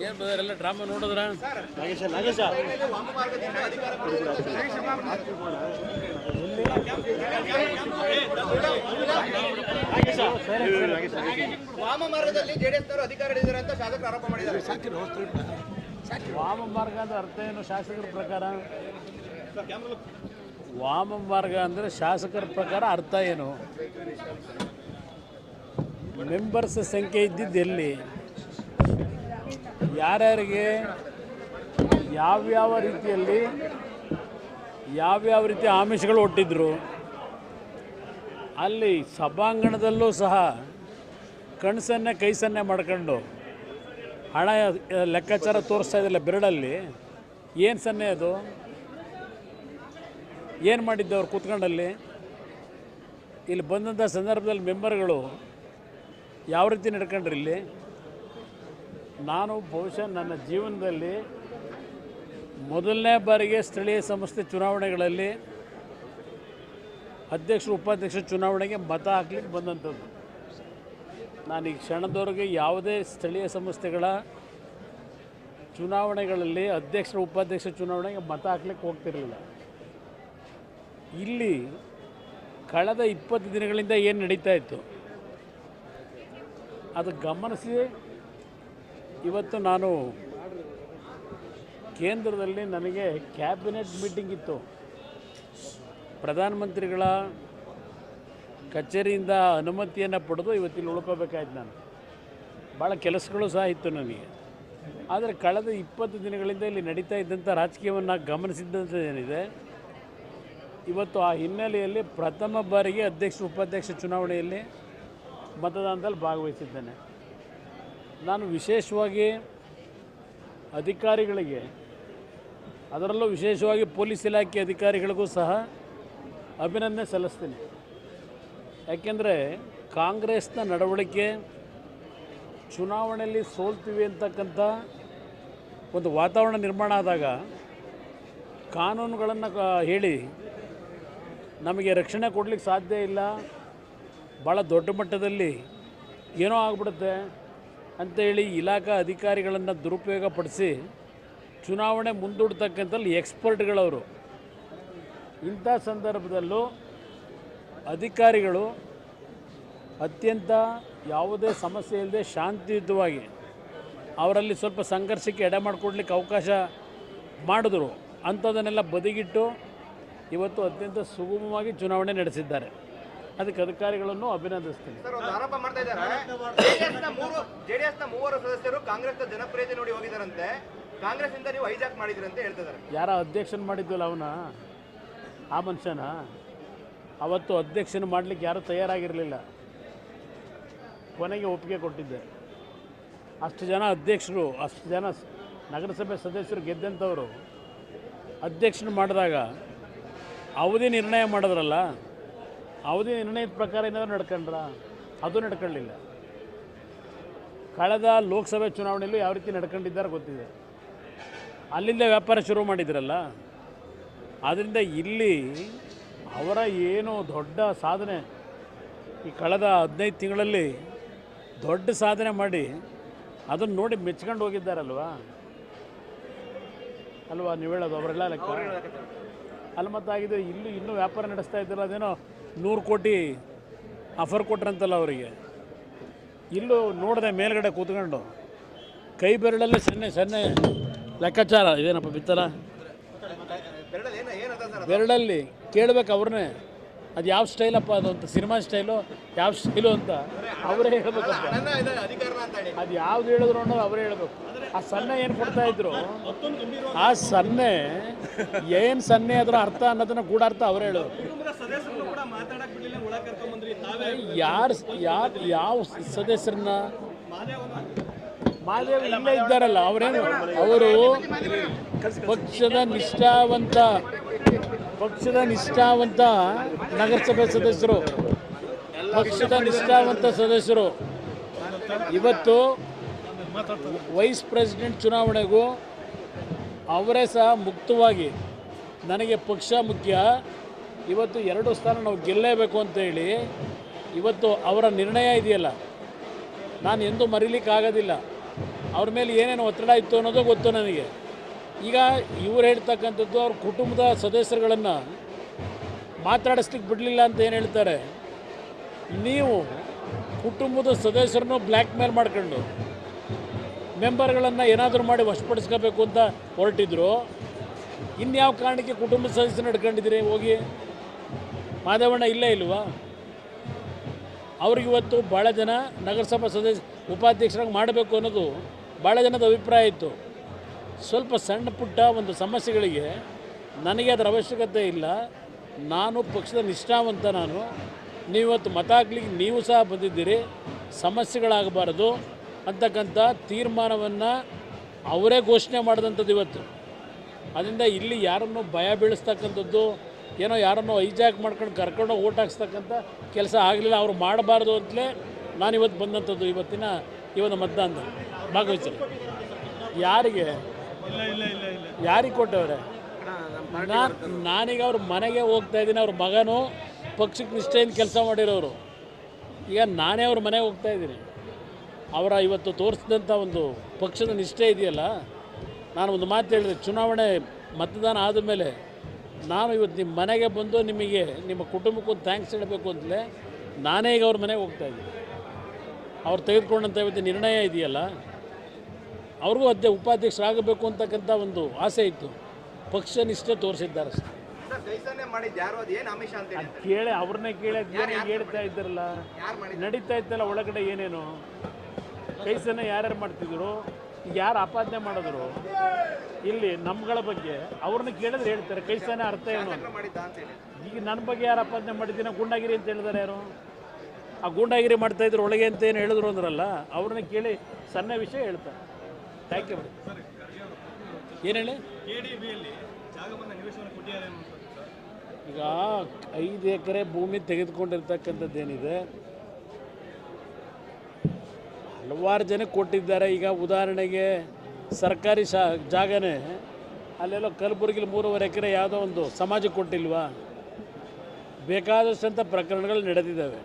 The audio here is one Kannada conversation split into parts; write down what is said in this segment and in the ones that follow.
ಏನು ಬ್ರದರ್ ಎಲ್ಲ ಡ್ರಾಮಾ ನೋಡಿದ್ರ? ನಾಗೇಶ ನಾಗೇಶ. ವಾಮ ಮಾರ್ಗದಲ್ಲಿ ಅಧಿಕಾರ ಹಿಡಿದಿದ್ದಾರೆ ಅಂತ ಶಾಸಕರು ಆರೋಪ ಮಾಡಿದ್ದಾರೆ. ವಾಮ ಮಾರ್ಗ ಅಂದ್ರೆ ಅರ್ಥ ಏನು ಶಾಸಕರ ಪ್ರಕಾರ? ವಾಮ ಮಾರ್ಗ ಅಂದರೆ ಶಾಸಕರ ಪ್ರಕಾರ ಅರ್ಥ ಏನು? ಮೆಂಬರ್ಸ್ ಸಂಖ್ಯೆ ಇದ್ದಿದ್ದು ಎಲ್ಲಿ? ಯಾರ್ಯಾರಿಗೆ ಯಾವ್ಯಾವ ರೀತಿಯಲ್ಲಿ ಯಾವ್ಯಾವ ರೀತಿ ಆಮಿಷಗಳು ಒಟ್ಟಿದ್ರು ಅಲ್ಲಿ ಸಭಾಂಗಣದಲ್ಲೂ ಸಹ ಕಣ್ಸನ್ನೆ ಕೈ ಸನ್ನೆ ಮಾಡ್ಕೊಂಡು ಹಣ ಲೆಕ್ಕಾಚಾರ ತೋರಿಸ್ತಾ ಇದ್ದಿಲ್ಲ ಬೆರಳಲ್ಲಿ. ಏನು ಸನ್ನೆ ಅದು? ಏನು ಮಾಡಿದ್ದೆ ಅವ್ರು ಕೂತ್ಕೊಂಡಲ್ಲಿ? ಇಲ್ಲಿ ಬಂದಂಥ ಸಂದರ್ಭದಲ್ಲಿ ಮೆಂಬರ್ಗಳು ಯಾವ ರೀತಿ ನಡ್ಕೊಂಡ್ರಿ ಇಲ್ಲಿ? ನಾನು ಬಹುಶಃ ನನ್ನ ಜೀವನದಲ್ಲಿ ಮೊದಲನೇ ಬಾರಿಗೆ ಸ್ಥಳೀಯ ಸಂಸ್ಥೆ ಚುನಾವಣೆಗಳಲ್ಲಿ ಅಧ್ಯಕ್ಷರು ಉಪಾಧ್ಯಕ್ಷ ಚುನಾವಣೆಗೆ ಮತ ಹಾಕ್ಲಿಕ್ಕೆ ಬಂದಂಥದ್ದು. ನಾನು ಈ ಕ್ಷಣದವರೆಗೆ ಯಾವುದೇ ಸ್ಥಳೀಯ ಸಂಸ್ಥೆಗಳ ಚುನಾವಣೆಗಳಲ್ಲಿ ಅಧ್ಯಕ್ಷರ ಉಪಾಧ್ಯಕ್ಷ ಚುನಾವಣೆಗೆ ಮತ ಹಾಕ್ಲಿಕ್ಕೆ ಹೋಗ್ತಿರಲಿಲ್ಲ. ಇಲ್ಲಿ ಕಳೆದ ಇಪ್ಪತ್ತು ದಿನಗಳಿಂದ ಏನು ನಡೀತಾ ಇತ್ತು? ಅದು ಗಮನಿಸಿ ಇವತ್ತು ನಾನು ಕೇಂದ್ರದಲ್ಲಿ ನನಗೆ ಕ್ಯಾಬಿನೆಟ್ ಮೀಟಿಂಗ್ ಇತ್ತು. ಪ್ರಧಾನಮಂತ್ರಿಗಳ ಕಚೇರಿಯಿಂದ ಅನುಮತಿಯನ್ನು ಪಡೆದು ಇವತ್ತಿಲ್ಲಿ ಉಳ್ಕೋಬೇಕಾಯ್ತು ನಾನು. ಭಾಳ ಕೆಲಸಗಳು ಸಹ ಇತ್ತು ನನಗೆ. ಆದರೆ ಕಳೆದ ಇಪ್ಪತ್ತು ದಿನಗಳಿಂದ ಇಲ್ಲಿ ನಡೀತಾ ಇದ್ದಂಥ ರಾಜಕೀಯವನ್ನು ಗಮನಿಸಿದ್ದಂಥ ಏನಿದೆ, ಇವತ್ತು ಆ ಹಿನ್ನೆಲೆಯಲ್ಲಿ ಪ್ರಥಮ ಬಾರಿಗೆ ಅಧ್ಯಕ್ಷ, ಉಪಾಧ್ಯಕ್ಷ ಚುನಾವಣೆಯಲ್ಲಿ ಮತದಾನದಲ್ಲಿ ಭಾಗವಹಿಸಿದ್ದೇನೆ. ನಾನು ವಿಶೇಷವಾಗಿ ಅಧಿಕಾರಿಗಳಿಗೆ, ಅದರಲ್ಲೂ ವಿಶೇಷವಾಗಿ ಪೊಲೀಸ್ ಇಲಾಖೆ ಅಧಿಕಾರಿಗಳಿಗೂ ಸಹ ಅಭಿನಂದನೆ ಸಲ್ಲಿಸ್ತೀನಿ. ಯಾಕೆಂದರೆ ಕಾಂಗ್ರೆಸ್ನ ನಡವಳಿಕೆ ಚುನಾವಣೆಯಲ್ಲಿ ಸೋಲ್ತೀವಿ ಅಂತಕ್ಕಂಥ ಒಂದು ವಾತಾವರಣ ನಿರ್ಮಾಣ ಆದಾಗ ಕಾನೂನುಗಳನ್ನು ಹೇಳಿ ನಮಗೆ ರಕ್ಷಣೆ ಕೊಡಲಿಕ್ಕೆ ಸಾಧ್ಯ ಇಲ್ಲ. ಭಾಳ ದೊಡ್ಡ ಮಟ್ಟದಲ್ಲಿ ಏನೋ ಆಗ್ಬಿಡುತ್ತೆ. ಅಂತೇಳಿ ಇಲಾಖಾ ಅಧಿಕಾರಿಗಳನ್ನು ದುರುಪಯೋಗ ಪಡಿಸಿ ಚುನಾವಣೆ ಮುಂದೂಡ್ತಕ್ಕಂಥಲ್ಲಿ ಎಕ್ಸ್ಪರ್ಟ್ಗಳವರು. ಇಂಥ ಸಂದರ್ಭದಲ್ಲೂ ಅಧಿಕಾರಿಗಳು ಅತ್ಯಂತ ಯಾವುದೇ ಸಮಸ್ಯೆ ಇಲ್ಲದೆ ಶಾಂತಿಯುತವಾಗಿ ಅವರಲ್ಲಿ ಸ್ವಲ್ಪ ಸಂಘರ್ಷಕ್ಕೆ ಎಡೆ ಮಾಡಿಕೊಡ್ಲಿಕ್ಕೆ ಅವಕಾಶ ಮಾಡಿದ್ರು. ಅಂಥದನ್ನೆಲ್ಲ ಬದಿಗಿಟ್ಟು ಇವತ್ತು ಅತ್ಯಂತ ಸುಗಮವಾಗಿ ಚುನಾವಣೆ ನಡೆಸಿದ್ದಾರೆ. ಅದಕ್ಕೆ ಅಧಿಕಾರಿಗಳನ್ನು ಅಭಿನಂದಿಸ್ತೀನಿ. ಸರ್ ಒಂದು ಆರೋಪ ಮಾಡ್ತಾ ಇದ್ದಾರೆ. ಜೆಡಿಎಸ್ನ ಮೂರು ಜೆಡಿಎಸ್ನ ಮೂವರು ಸದಸ್ಯರು ಕಾಂಗ್ರೆಸ್ ಜನಪ್ರಿಯತೆ ನೋಡಿ ಹೋಗಿದಾರಂತೆ ಕಾಂಗ್ರೆಸ್ ಇಂದ ನೀವು ಹೈಜಾಕ್ ಮಾಡಿದ್ರಿ ಅಂತ ಹೇಳ್ತಿದ್ದಾರೆ. ಯಾರ ಅಧ್ಯಕ್ಷನ ಮಾಡಿದ್ವಲ್ಲ ಅವನ? ಆ ಮನುಷ್ಯನ? ಅವತ್ತು ಅಧ್ಯಕ್ಷನ ಮಾಡಲಿಕ್ಕೆ ಯಾರೂ ತಯಾರಾಗಿರಲಿಲ್ಲ. ಕೊನೆಗೆ ಒಪ್ಪಿಗೆ ಕೊಟ್ಟಿದ್ದೆ. ಅಷ್ಟು ಜನ ಅಧ್ಯಕ್ಷರು ಅಷ್ಟು ಜನ ನಗರಸಭೆ ಸದಸ್ಯರು ಗೆದ್ದಂಥವರು ಅಧ್ಯಕ್ಷನ ಮಾಡಿದಾಗ ಅವಧಿ ನಿರ್ಣಯ ಮಾಡಿದ್ರಲ್ಲ? ಅವಧಿ ನಿರ್ಣಯದ ಪ್ರಕಾರ ಏನಾದರೂ ನಡ್ಕೊಂಡ್ರ? ಅದು ನಡ್ಕೊಳ್ಳಿಲ್ಲ. ಕಳೆದ ಲೋಕಸಭೆ ಚುನಾವಣೆಯಲ್ಲೂ ಯಾವ ರೀತಿ ನಡ್ಕೊಂಡಿದ್ದಾರೆ ಗೊತ್ತಿದೆ. ಅಲ್ಲಿಂದ ವ್ಯಾಪಾರ ಶುರು ಮಾಡಿದ್ರಲ್ಲ? ಆದ್ದರಿಂದ ಇಲ್ಲಿ ಅವರ ಏನು ದೊಡ್ಡ ಸಾಧನೆ ಈ ಕಳೆದ ಹದಿನೈದು ತಿಂಗಳಲ್ಲಿ ದೊಡ್ಡ ಸಾಧನೆ ಮಾಡಿ ಅದನ್ನು ನೋಡಿ ಮೆಚ್ಕೊಂಡು ಹೋಗಿದ್ದಾರಲ್ವಾ? ಅಲ್ವಾ ನೀವು ಹೇಳೋದು ಅವರೆಲ್ಲ ಲೆಕ್ಕ? ಅಲ್ಲಿ ಮತ್ತಾಗಿದೆ, ಇಲ್ಲಿ ಇನ್ನೂ ವ್ಯಾಪಾರ ನಡೆಸ್ತಾ ಇದ್ದಾರೆ ಅದೇನೋ ನೂರು ಕೋಟಿ ಆಫರ್ ಕೊಟ್ರಂತಲ್ಲ ಅವರಿಗೆ. ಇಲ್ಲೂ ನೋಡಿದೆ ಮೇಲ್ಗಡೆ ಕೂತ್ಕೊಂಡು. ಕೈ ಬೆರಳಲ್ಲಿ ಸನ್ನೆ ಸನ್ನೆ ಲೆಕ್ಕಾಚಾರ. ಇದೇನಪ್ಪ ಬಿತ್ತಲ? ಬೆರಳಲ್ಲಿ ಕೇಳ್ಬೇಕು ಅವ್ರನ್ನೇ. ಅದು ಯಾವ ಸ್ಟೈಲಪ್ಪ ಅದು ಅಂತ ಸಿನಿಮಾ ಸ್ಟೈಲು ಯಾವ ಸ್ಟೈಲು ಅಂತ ಅವರೇ ಹೇಳಬೇಕು ಅದು ಯಾವ್ದು ಹೇಳಿದ್ರು ಅನ್ನೋದು ಅವರೇ ಹೇಳಬೇಕು. ಆ ಸನ್ನೆ ಏನು ಕೊಡ್ತಾ ಇದ್ರು? ಆ ಸನ್ನೆ ಏನು ಸನ್ನೆ ಅದರ ಅರ್ಥ ಅನ್ನೋದನ್ನ ಗೂಢಾರ್ಥ ಅವರೇ ಹೇಳೋದು ಯಾರು ಯಾರು ಯಾವ ಸದಸ್ಯರನ್ನ ಇಲ್ಲೇ ಇದ್ದಾರಲ್ಲ, ಅವರೇನು? ಅವರು ಪಕ್ಷದ ನಿಷ್ಠಾವಂತ ಪಕ್ಷದ ನಿಷ್ಠಾವಂತ ನಗರಸಭೆ ಸದಸ್ಯರು. ಪಕ್ಷದ ನಿಷ್ಠಾವಂತ ಸದಸ್ಯರು. ಇವತ್ತು ವೈಸ್ ಪ್ರೆಸಿಡೆಂಟ್ ಚುನಾವಣೆಗೂ ಅವರೇ ಸಹ ಮುಕ್ತವಾಗಿ, ನನಗೆ ಪಕ್ಷ ಮುಖ್ಯ, ಇವತ್ತು ಎರಡು ಸ್ಥಾನ ನಾವು ಗೆಲ್ಲೇಬೇಕು ಅಂತ ಹೇಳಿ ಇವತ್ತು ಅವರ ನಿರ್ಣಯ ಇದೆಯಲ್ಲ? ನಾನು ಎಂದೂ ಮರೀಲಿಕ್ಕಾಗೋದಿಲ್ಲ. ಅವ್ರ ಮೇಲೆ ಏನೇನು ಒತ್ತಡ ಇತ್ತು ಅನ್ನೋದು ಗೊತ್ತು ನನಗೆ. ಈಗ ಇವ್ರು ಹೇಳ್ತಕ್ಕಂಥದ್ದು ಅವ್ರ ಕುಟುಂಬದ ಸದಸ್ಯರುಗಳನ್ನು ಮಾತಾಡಿಸ್ಲಿಕ್ಕೆ ಬಿಡಲಿಲ್ಲ ಅಂತ ಏನು ಹೇಳ್ತಾರೆ? ನೀವು ಕುಟುಂಬದ ಸದಸ್ಯರನ್ನು ಬ್ಲ್ಯಾಕ್ ಮೇಲ್ ಮಾಡ್ಕೊಂಡು ಮೆಂಬರ್ಗಳನ್ನು ಏನಾದರೂ ಮಾಡಿ ವಶಪಡಿಸ್ಕೋಬೇಕು ಅಂತ ಹೊರಟಿದ್ರು. ಇನ್ಯಾವ ಕಾರಣಕ್ಕೆ ಕುಟುಂಬದ ಸದಸ್ಯರು ನಡ್ಕೊಂಡಿದ್ದೀರಿ ಹೋಗಿ? ಮಾಧವಣ್ಣ ಇಲ್ಲೇ ಇಲ್ವಾ? ಅವ್ರಿಗೆ ಇವತ್ತು ಭಾಳ ಜನ ನಗರಸಭಾ ಸದಸ್ಯ ಉಪಾಧ್ಯಕ್ಷರಾಗಿ ಮಾಡಬೇಕು ಅನ್ನೋದು ಭಾಳ ಜನದ ಅಭಿಪ್ರಾಯ ಇತ್ತು. ಸ್ವಲ್ಪ ಸಣ್ಣ ಪುಟ್ಟ ಒಂದು ಸಮಸ್ಯೆಗಳಿಗೆ ನನಗೆ ಅದರ ಅವಶ್ಯಕತೆ ಇಲ್ಲ. ನಾನು ಪಕ್ಷದ ನಿಷ್ಠಾವಂತ ನಾನು. ನೀವತ್ತು ಮತ ಹಾಕ್ಲಿಕ್ಕೆ ನೀವು ಸಹ ಬಂದಿದ್ದೀರಿ. ಸಮಸ್ಯೆಗಳಾಗಬಾರದು ಅಂತಕ್ಕಂಥ ತೀರ್ಮಾನವನ್ನು ಅವರೇ ಘೋಷಣೆ ಮಾಡಿದಂಥದ್ದು ಇವತ್ತು. ಅದರಿಂದ ಇಲ್ಲಿ ಯಾರನ್ನು ಭಯ ಬೀಳಿಸ್ತಕ್ಕಂಥದ್ದು ಏನೋ ಯಾರನ್ನೋ ಹೈಜಾಕ್ ಮಾಡ್ಕೊಂಡು ಕರ್ಕೊಂಡು ಓಟ್ ಹಾಕ್ಸ್ತಕ್ಕಂಥ ಕೆಲಸ ಆಗಲಿಲ್ಲ, ಅವ್ರು ಮಾಡಬಾರ್ದು ಅಂತಲೇ ನಾನು ಇವತ್ತು ಬಂದಂಥದ್ದು ಇವತ್ತಿನ ಈ ಒಂದು ಮತದಾನದ ಭಾಗವಹಿಸಲು ಯಾರಿಗೆ? ಯಾರಿಗೆ ಕೊಟ್ಟವ್ರೆ? ನಾನು, ನಾನೀಗ ಅವ್ರ ಮನೆಗೆ ಹೋಗ್ತಾ ಇದ್ದೀನಿ, ಅವ್ರ ಮಗನು ಪಕ್ಷಕ್ಕೆ ನಿಷ್ಠೆಯಿಂದ ಕೆಲಸ ಮಾಡಿರೋರು. ಈಗ ನಾನೇ ಅವ್ರ ಮನೆಗೆ ಹೋಗ್ತಾ ಇದ್ದೀನಿ. ಅವರ ಇವತ್ತು ತೋರಿಸಿದಂಥ ಒಂದು ಪಕ್ಷದ ನಿಷ್ಠೆ ಇದೆಯಲ್ಲ? ನಾನು ಒಂದು ಮಾತು ಹೇಳಿದೆ, ಚುನಾವಣೆ ಮತದಾನ ಆದಮೇಲೆ ನಾನು ಇವತ್ತು ನಿಮ್ಮ ಮನೆಗೆ ಬಂದು ನಿಮಗೆ ನಿಮ್ಮ ಕುಟುಂಬಕ್ಕೂ ಥ್ಯಾಂಕ್ಸ್ ಹೇಳಬೇಕು ಅಂತಲೇ ನಾನೇ ಈಗ ಅವ್ರ ಮನೆಗೆ ಹೋಗ್ತಾ ಇದ್ದೀನಿ. ಅವ್ರು ತೆಗೆದುಕೊಂಡಂಥ ಇವತ್ತು ನಿರ್ಣಯ ಇದೆಯಲ್ಲ ಅವ್ರಿಗೂ ಅದೇ ಉಪಾಧ್ಯಕ್ಷರಾಗಬೇಕು ಅಂತಕ್ಕಂಥ ಒಂದು ಆಸೆ ಇತ್ತು. ಪಕ್ಷ ನಿಷ್ಠೆ ತೋರಿಸಿದ್ದಾರೆ ಸರ್ ಕೇಳಿ ಅವ್ರನ್ನೇ ಕೇಳಿ ಹೇಳ್ತಾ ಇದ್ದಾರಲ್ಲ. ನಡೀತಾ ಇತ್ತಲ್ಲ ಒಳಗಡೆ ಏನೇನು. ಕೈಸನ್ನ ಯಾರ್ಯಾರು ಮಾಡ್ತಿದ್ರು? ಯಾರು ಆಪಾದನೆ ಮಾಡಿದ್ರು ಇಲ್ಲಿ ನಮ್ಗಳ ಬಗ್ಗೆ ಅವ್ರನ್ನ ಕೇಳಿದ್ರೆ ಹೇಳ್ತಾರೆ ಕೈಸನ ಅರ್ಥ ಏನು ಈಗ ನನ್ನ ಬಗ್ಗೆ ಯಾರು ಆಪಾದನೆ ಮಾಡಿದ್ದೀನ ಗುಂಡಾಗಿರಿ ಅಂತ ಹೇಳಿದಾರೆ ಯಾರು? ಆ ಗೂಂಡಾಗಿರಿ ಮಾಡ್ತಾ ಇದ್ರು ಒಳಗೆ ಅಂತ ಏನು ಹೇಳಿದ್ರು ಅಂದ್ರಲ್ಲ ಅವ್ರನ್ನ ಕೇಳಿ ಸಣ್ಣ ವಿಷಯ ಹೇಳ್ತಾರೆ. ಥ್ಯಾಂಕ್ ಯು ಏನು ಹೇಳಿ? ಈಗ ಐದು ಎಕರೆ ಭೂಮಿ ತೆಗೆದುಕೊಂಡಿರ್ತಕ್ಕಂಥದ್ದೇನಿದೆ ಹಲವಾರು ಜನಕ್ಕೆ ಕೊಟ್ಟಿದ್ದಾರೆ. ಈಗ ಉದಾಹರಣೆಗೆ ಸರ್ಕಾರಿ ಶಾ, ಜಾಗನೇ ಅಲ್ಲೆಲ್ಲೋ ಕಲಬುರಗಿಲಿ ಮೂರುವರೆ ಎಕರೆ ಯಾವುದೋ ಒಂದು ಸಮಾಜಕ್ಕೆ ಕೊಟ್ಟಿಲ್ವಾ? ಬೇಕಾದಷ್ಟಂಥ ಪ್ರಕರಣಗಳು ನಡೆದಿದ್ದಾವೆ.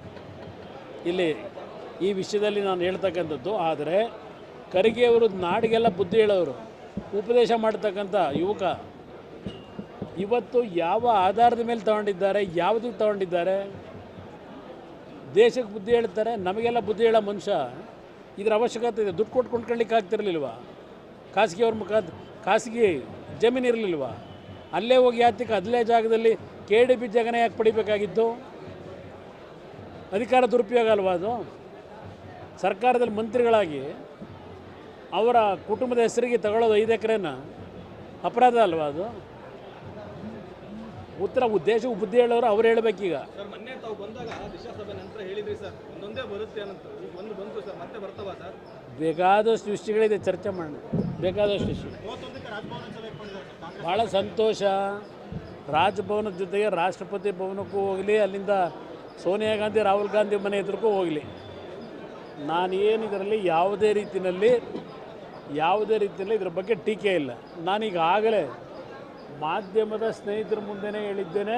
ಇಲ್ಲಿ ಈ ವಿಷಯದಲ್ಲಿ ನಾನು ಹೇಳ್ತಕ್ಕಂಥದ್ದು, ಆದರೆ ಖರ್ಗೆಯವರು ನಾಡಿಗೆಲ್ಲ ಬುದ್ಧಿ ಹೇಳೋರು. ಉಪದೇಶ ಮಾಡ್ತಕ್ಕಂಥ ಯುವಕ ಇವತ್ತು ಯಾವ ಆಧಾರದ ಮೇಲೆ ತಗೊಂಡಿದ್ದಾರೆ, ಯಾವುದಕ್ಕೆ ತಗೊಂಡಿದ್ದಾರೆ? ದೇಶಕ್ಕೆ ಬುದ್ಧಿ ಹೇಳ್ತಾರೆ, ನಮಗೆಲ್ಲ ಬುದ್ಧಿ ಹೇಳೋ ಮನುಷ್ಯ ಇದರ ಅವಶ್ಯಕತೆ ಇದೆ. ದುಡ್ಡು ಕೊಟ್ಟು ಕೊಂಡ್ಕೊಳ್ಳಿಕ್ಕೆ ಆಗ್ತಿರಲಿಲ್ವ? ಖಾಸಗಿ ಅವ್ರ ಮುಖ ಖಾಸಗಿ ಜಮೀನು ಇರಲಿಲ್ವ? ಅಲ್ಲೇ ಹೋಗಿ ಯಾತಕ್ಕೆ ಅದಲೇ ಜಾಗದಲ್ಲಿ ಕೆ ಡಿ ಪಿ ಜಗನ ಯಾಕೆ ಪಡಿಬೇಕಾಗಿತ್ತು? ಅಧಿಕಾರ ದುರುಪಯೋಗ ಅಲ್ವಾ ಅದು? ಸರ್ಕಾರದಲ್ಲಿ ಮಂತ್ರಿಗಳಾಗಿ ಅವರ ಕುಟುಂಬದ ಹೆಸರಿಗೆ ತಗೊಳ್ಳೋದು ಐದು ಎಕರೆನ ಅಪರಾಧ ಅಲ್ವಾ ಅದು? ಉತ್ತರ ಉದ್ದೇಶ ಬುದ್ಧಿ ಹೇಳೋರು ಅವ್ರು ಹೇಳಬೇಕೀಗ. ಸರ್ ಮೊನ್ನೆ ತಾವು ಬಂದಾಗ ದಿಶಾ ಸಭೆ ನಂತರ ಹೇಳಿದ್ರಿ ಸರ್ ಒಂದೊಂದೇ ಬರುತ್ತೆ ಅಂತ ಈಗ ಒಂದು ಬಂತು ಸರ್ ಮತ್ತೆ ಬರ್ತಾವ ಸರ್? ಬೇಕಾದಷ್ಟು ವಿಷಯಗಳಿದೆ ಚರ್ಚೆ ಮಾಡೋಣ. ಬೇಕಾದಷ್ಟು ವಿಷಯ. ಭಾಳ ಸಂತೋಷ. ರಾಜಭವನದ ಜೊತೆಗೆ ರಾಷ್ಟ್ರಪತಿ ಭವನಕ್ಕೂ ಹೋಗಲಿ ಅಲ್ಲಿಂದ ಸೋನಿಯಾ ಗಾಂಧಿ ರಾಹುಲ್ ಗಾಂಧಿ ಮನೆ ಎದುರಿಗೂ ಹೋಗಲಿ. ಏನು ಇದರಲ್ಲಿ ಯಾವುದೇ ರೀತಿಯಲ್ಲಿ ಯಾವುದೇ ರೀತಿಯಲ್ಲಿ ಇದ್ರ ಬಗ್ಗೆ ಟೀಕೆ ಇಲ್ಲ. ನಾನೀಗ ಆಗಲೇ ಮಾಧ್ಯಮದ ಸ್ನೇಹಿತರ ಮುಂದೆನೇ ಹೇಳಿದ್ದೇನೆ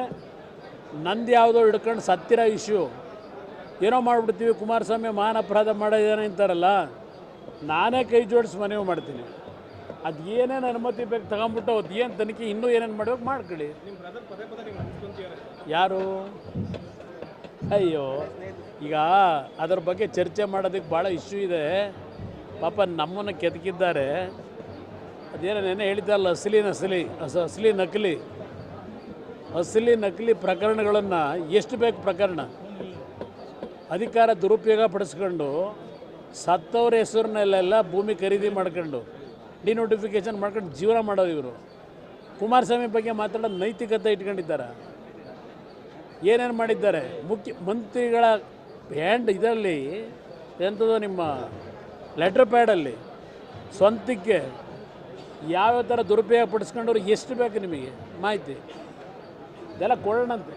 ನಂದು ಯಾವುದೋ ಹಿಡ್ಕೊಂಡು ಸತ್ತಿರ ಇಶ್ಯೂ. ಏನೋ ಮಾಡಿಬಿಡ್ತೀವಿ ಕುಮಾರಸ್ವಾಮಿ ಮಾನ ಅಪರಾಧ ಮಾಡಿದ್ದಾನೆ ಅಂತಾರಲ್ಲ ನಾನೇ ಕೈ ಜೋಡಿಸಿ ಮನವಿ ಮಾಡ್ತೀನಿ. ಅದು ಏನೇನು ಅನುಮತಿ ಬೇಕು ತಗೊಂಬಿಟ್ಟು ಅದು ಏನು ತನಿಖೆ ಇನ್ನೂ ಏನೇನು ಮಾಡ್ಬೇಕು ಮಾಡ್ಕೊಳ್ಳಿ. ಯಾರು? ಅಯ್ಯೋ ಈಗ ಅದ್ರ ಬಗ್ಗೆ ಚರ್ಚೆ ಮಾಡೋದಕ್ಕೆ ಭಾಳ ಇಶ್ಯೂ ಇದೆ. ಪಾಪ ನಮ್ಮನ್ನು ಕೆದಕಿದ್ದಾರೆ. ಅದೇನೋ ನೆನೆ ಹೇಳಿದ್ದಲ್ಲ ಅಸಲಿ ನಸಲಿ ಅಸ ಅಸಲಿ ನಕಲಿ. ಅಸಲಿ ನಕಲಿ ಪ್ರಕರಣಗಳನ್ನು ಎಷ್ಟು ಬೇಕು ಪ್ರಕರಣ? ಅಧಿಕಾರ ದುರುಪಯೋಗ ಪಡಿಸ್ಕೊಂಡು ಸತ್ತವ್ರ ಹೆಸರಿನಲ್ಲೆಲ್ಲ ಭೂಮಿ ಖರೀದಿ ಮಾಡ್ಕೊಂಡು ಡಿನೋಟಿಫಿಕೇಶನ್ ಮಾಡ್ಕೊಂಡು ಜೀವನ ಮಾಡೋರು ಇವರು. ಕುಮಾರಸ್ವಾಮಿ ಬಗ್ಗೆ ಮಾತಾಡೋ ನೈತಿಕತೆ ಇಟ್ಕೊಂಡಿದ್ದಾರೆ. ಏನೇನು ಮಾಡಿದ್ದಾರೆ? ಮುಖ್ಯ, ಮಂತ್ರಿಗಳ ಹ್ಯಾಂಡ್ ಇದರಲ್ಲಿ ಎಂಥದ್ದು ನಿಮ್ಮ ಲೆಟ್ರ್ ಪ್ಯಾಡಲ್ಲಿ ಸ್ವಂತಕ್ಕೆ ಯಾವ್ಯಾವ ಥರ ದುರುಪಯೋಗ ಪಡಿಸ್ಕೊಂಡವ್ರು ಎಷ್ಟು ಬೇಕು ನಿಮಗೆ? ಮಾಹಿತಿ. ಇದೆಲ್ಲ ಕೊಡೋಣಂತೆ.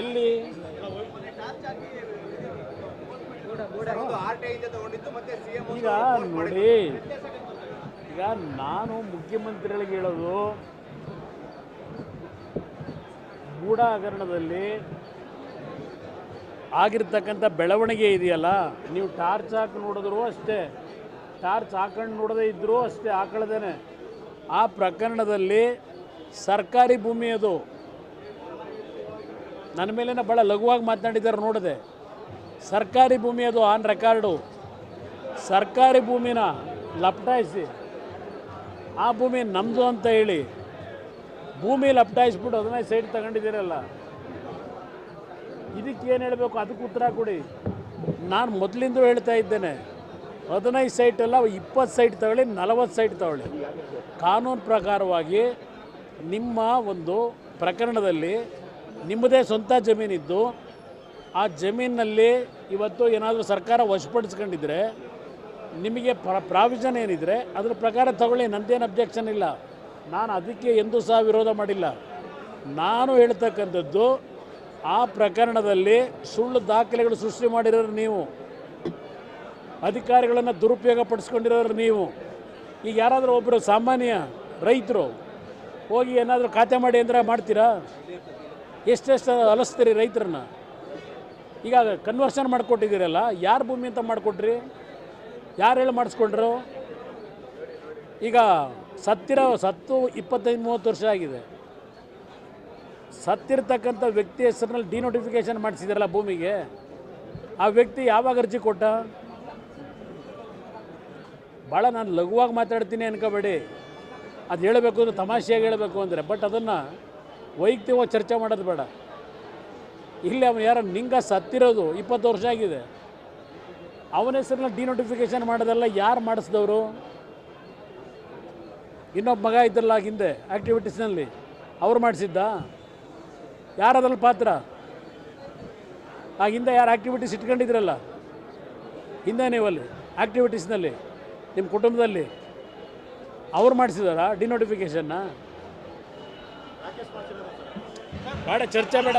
ಎಲ್ಲಿ? ಈಗ ನೋಡಿ, ಈಗ ನಾನು ಮುಖ್ಯಮಂತ್ರಿಗಳಿಗೆ ಹೇಳೋದು, ಗೂಢ ಹಗರಣದಲ್ಲಿ ಆಗಿರ್ತಕ್ಕಂಥ ಬೆಳವಣಿಗೆ ಇದೆಯಲ್ಲ, ನೀವು ಟಾರ್ಚ್ ಹಾಕಿ ನೋಡಿದ್ರು ಅಷ್ಟೇ. ಟಾರ್ಚ್ ಹಾಕೊಂಡು ನೋಡದೇ ಇದ್ದರೂ ಅಷ್ಟೇ ಹಾಕೊಳ್ಳದೇನೆ ಆ ಪ್ರಕರಣದಲ್ಲಿ ಸರ್ಕಾರಿ ಭೂಮಿ ಅದು. ನನ್ನ ಮೇಲೇನೆ ಭಾಳ ಲಘುವಾಗಿ ಮಾತನಾಡಿದ್ದಾರೆ ನೋಡಿದೆ. ಸರ್ಕಾರಿ ಭೂಮಿ ಅದು ಆನ್ ರೆಕಾರ್ಡು ಸರ್ಕಾರಿ ಭೂಮಿನ ಲಪಟಾಯಿಸಿ. ಆ ಭೂಮಿ ನಮ್ಮದು ಅಂತ ಹೇಳಿ ಭೂಮಿ ಲಪ್ಟಾಯಿಸ್ಬಿಟ್ಟು ಅದನ್ನೇ ಸೈಡ್ ತಗೊಂಡಿದ್ದೀರಲ್ಲ. ಇದಕ್ಕೆ ಏನು ಹೇಳಬೇಕು? ಅದಕ್ಕೆ ಉತ್ತರ ಕೊಡಿ. ನಾನು ಮೊದಲಿಂದ ಹೇಳ್ತಾ ಇದ್ದೇನೆ, ಹದಿನೈದು ಸೈಟ್ ಅಲ್ಲ, ಇಪ್ಪತ್ತು ಸೈಟ್ ತಗೊಳ್ಳಿ, ನಲವತ್ತು ಸೈಟ್ ತಗೊಳ್ಳಿ. ಕಾನೂನು ಪ್ರಕಾರವಾಗಿ ನಿಮ್ಮ ಒಂದು ಪ್ರಕರಣದಲ್ಲಿ ನಿಮ್ಮದೇ ಸ್ವಂತ ಜಮೀನಿದ್ದು, ಆ ಜಮೀನಿನಲ್ಲಿ ಇವತ್ತು ಏನಾದರೂ ಸರ್ಕಾರ ವಶಪಡಿಸ್ಕೊಂಡಿದ್ರೆ, ನಿಮಗೆ ಪ್ರ, ಪ್ರಾವಿಷನ್ ಏನಿದ್ರೆ ಅದ್ರ ಪ್ರಕಾರ ತಗೊಳ್ಳಿ, ನಂದೇನು ಅಬ್ಜೆಕ್ಷನ್ ಇಲ್ಲ. ನಾನು ಅದಕ್ಕೆ ಎಂದೂ ಸಹ ವಿರೋಧ ಮಾಡಿಲ್ಲ. ನಾನು ಹೇಳ್ತಕ್ಕಂಥದ್ದು ಆ ಪ್ರಕರಣದಲ್ಲಿ ಸುಳ್ಳು ದಾಖಲೆಗಳು ಸೃಷ್ಟಿ ಮಾಡಿರೋರು ನೀವು. ಅಧಿಕಾರಿಗಳನ್ನು ದುರುಪಯೋಗ ಪಡಿಸ್ಕೊಂಡಿರೋರು ನೀವು. ಈಗ ಯಾರಾದರೂ ಒಬ್ಬರು ಸಾಮಾನ್ಯ ರೈತರು ಹೋಗಿ ಏನಾದರೂ ಖಾತೆ ಮಾಡಿ ಅಂದರೆ ಮಾಡ್ತೀರಾ? ಎಷ್ಟೆಷ್ಟು ಅಲಸ್ತೀರಿ ರೈತರನ್ನ? ಈಗ ಕನ್ವರ್ಷನ್ ಮಾಡಿಕೊಟ್ಟಿದ್ದೀರಲ್ಲ, ಯಾರು ಭೂಮಿ ಅಂತ ಮಾಡಿಕೊಟ್ರಿ? ಯಾರು ಹೇಳಿ ಮಾಡಿಸ್ಕೊಂಡ್ರು? ಈಗ ಸತ್ತಿರೋ, ಸತ್ತು ಇಪ್ಪತ್ತೈದು, ಮೂವತ್ತು ವರ್ಷ ಆಗಿದೆ. ಸತ್ತಿರ್ತಕ್ಕಂಥ ವ್ಯಕ್ತಿ ಹೆಸರಿನಲ್ಲಿ ಡಿನೋಟಿಫಿಕೇಶನ್ ಮಾಡಿಸಿದಾರಲ್ಲ ಭೂಮಿಗೆ, ಆ ವ್ಯಕ್ತಿ ಯಾವಾಗ ಅರ್ಜಿ ಕೊಟ್ಟ? ಭಾಳ ನಾನು ಲಘುವಾಗಿ ಮಾತಾಡ್ತೀನಿ ಅನ್ಕೋಬೇಡಿ. ಅದು ಹೇಳಬೇಕು ಅಂದರೆ ತಮಾಷೆಯಾಗಿ ಹೇಳಬೇಕು ಅಂದರೆ ಬಟ್ ಅದನ್ನು ವೈಯಕ್ತಿಕವಾಗಿ ಚರ್ಚೆ ಮಾಡೋದು ಬೇಡ. ಇಲ್ಲಿ ಅವನು ಯಾರ ನಿಂಗ ಸತ್ತಿರೋದು ಇಪ್ಪತ್ತು ವರ್ಷ ಆಗಿದೆ. ಅವನ ಹೆಸರಿನಲ್ಲಿ ಡಿನೋಟಿಫಿಕೇಷನ್ ಮಾಡೋದೆಲ್ಲ ಯಾರು ಮಾಡಿಸಿದವರು? ಇನ್ನೊಬ್ಬ ಮಗ ಇದ್ದಲ್ಲ ಹಿಂದೆ ಆ್ಯಕ್ಟಿವಿಟೀಸ್ನಲ್ಲಿ ಅವ್ರು ಮಾಡಿಸಿದ್ದ? ಯಾರದ್ರಲ್ಲಿ ಪಾತ್ರ? ಆ, ಹಿಂದೆ ಯಾರು ಆ್ಯಕ್ಟಿವಿಟೀಸ್ ಇಟ್ಕೊಂಡಿದ್ರಲ್ಲ? ಹಿಂದೆ ನೀವಲ್ಲಿ ಆ್ಯಕ್ಟಿವಿಟೀಸ್ನಲ್ಲಿ ನಿಮ್ಮ ಕುಟುಂಬದಲ್ಲಿ. ಅವ್ರು ಮಾಡಿಸಿದಾರಾ? ಡಿನೋಟಿಫಿಕೇಷನ್ನ ಬೇಡ, ಚರ್ಚೆ ಬೇಡ.